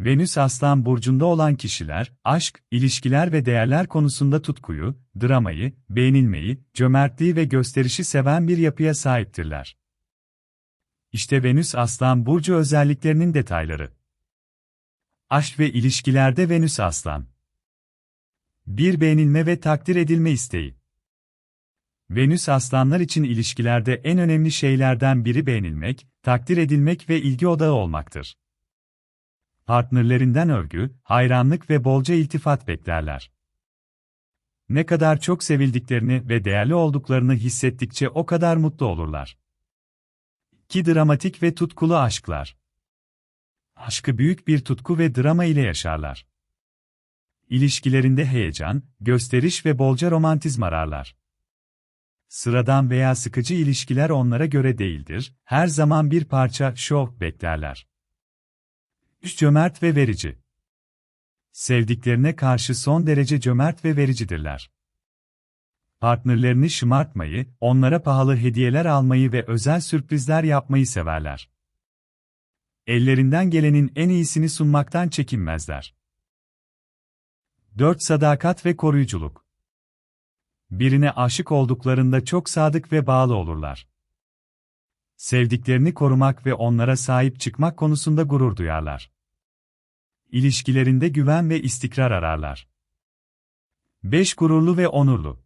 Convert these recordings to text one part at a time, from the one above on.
Venüs Aslan burcunda olan kişiler, aşk, ilişkiler ve değerler konusunda tutkuyu, dramayı, beğenilmeyi, cömertliği ve gösterişi seven bir yapıya sahiptirler. İşte Venüs Aslan burcu özelliklerinin detayları. Aşk ve ilişkilerde Venüs Aslan. Bir beğenilme ve takdir edilme isteği. Venüs aslanlar için ilişkilerde en önemli şeylerden biri beğenilmek, takdir edilmek ve ilgi odağı olmaktır. Partnerlerinden övgü, hayranlık ve bolca iltifat beklerler. Ne kadar çok sevildiklerini ve değerli olduklarını hissettikçe o kadar mutlu olurlar. Ki dramatik ve tutkulu aşklar. Aşkı büyük bir tutku ve drama ile yaşarlar. İlişkilerinde heyecan, gösteriş ve bolca romantizm ararlar. Sıradan veya sıkıcı ilişkiler onlara göre değildir, her zaman bir parça şov beklerler. Cömert ve verici. Sevdiklerine karşı son derece cömert ve vericidirler. Partnerlerini şımartmayı, onlara pahalı hediyeler almayı ve özel sürprizler yapmayı severler. Ellerinden gelenin en iyisini sunmaktan çekinmezler. 4. Sadakat ve koruyuculuk Birine aşık olduklarında çok sadık ve bağlı olurlar. Sevdiklerini korumak ve onlara sahip çıkmak konusunda gurur duyarlar. İlişkilerinde güven ve istikrar ararlar. 5. Gururlu ve onurlu.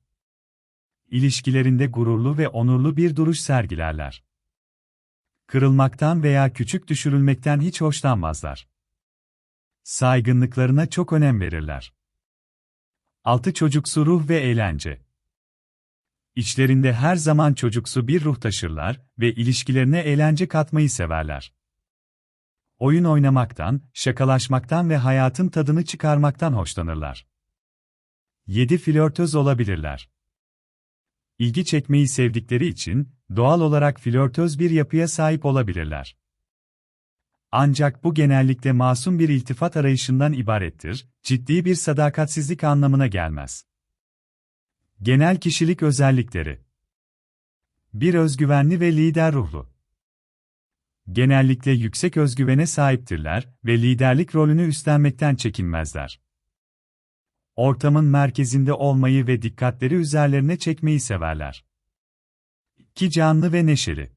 İlişkilerinde gururlu ve onurlu bir duruş sergilerler. Kırılmaktan veya küçük düşürülmekten hiç hoşlanmazlar. Saygınlıklarına çok önem verirler. 6. Çocuksu ruh ve eğlence. İçlerinde her zaman çocuksu bir ruh taşırlar ve ilişkilerine eğlence katmayı severler. Oyun oynamaktan, şakalaşmaktan ve hayatın tadını çıkarmaktan hoşlanırlar. 7. Flörtöz olabilirler. İlgi çekmeyi sevdikleri için, doğal olarak flörtöz bir yapıya sahip olabilirler. Ancak bu genellikle masum bir iltifat arayışından ibarettir, ciddi bir sadakatsizlik anlamına gelmez. Genel kişilik özellikleri Bir özgüvenli ve lider ruhlu. Genellikle yüksek özgüvene sahiptirler ve liderlik rolünü üstlenmekten çekinmezler. Ortamın merkezinde olmayı ve dikkatleri üzerlerine çekmeyi severler. Ki canlı ve neşeli.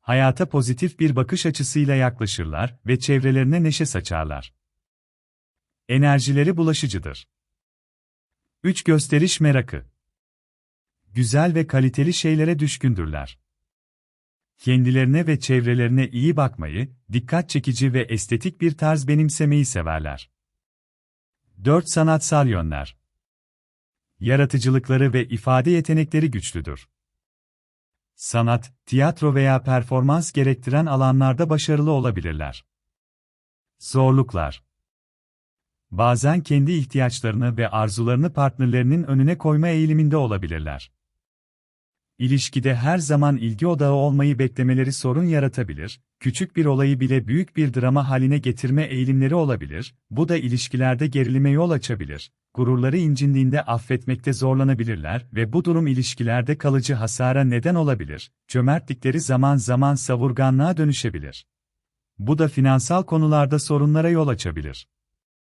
Hayata pozitif bir bakış açısıyla yaklaşırlar ve çevrelerine neşe saçarlar. Enerjileri bulaşıcıdır. 3. Gösteriş merakı. Güzel ve kaliteli şeylere düşkündürler. Kendilerine ve çevrelerine iyi bakmayı, dikkat çekici ve estetik bir tarz benimsemeyi severler. 4. Sanatsal yönler. Yaratıcılıkları ve ifade yetenekleri güçlüdür. Sanat, tiyatro veya performans gerektiren alanlarda başarılı olabilirler. Zorluklar Bazen kendi ihtiyaçlarını ve arzularını partnerlerinin önüne koyma eğiliminde olabilirler. İlişkide her zaman ilgi odağı olmayı beklemeleri sorun yaratabilir, küçük bir olayı bile büyük bir drama haline getirme eğilimleri olabilir, bu da ilişkilerde gerilime yol açabilir, gururları incindiğinde affetmekte zorlanabilirler ve bu durum ilişkilerde kalıcı hasara neden olabilir, cömertlikleri zaman zaman savurganlığa dönüşebilir. Bu da finansal konularda sorunlara yol açabilir.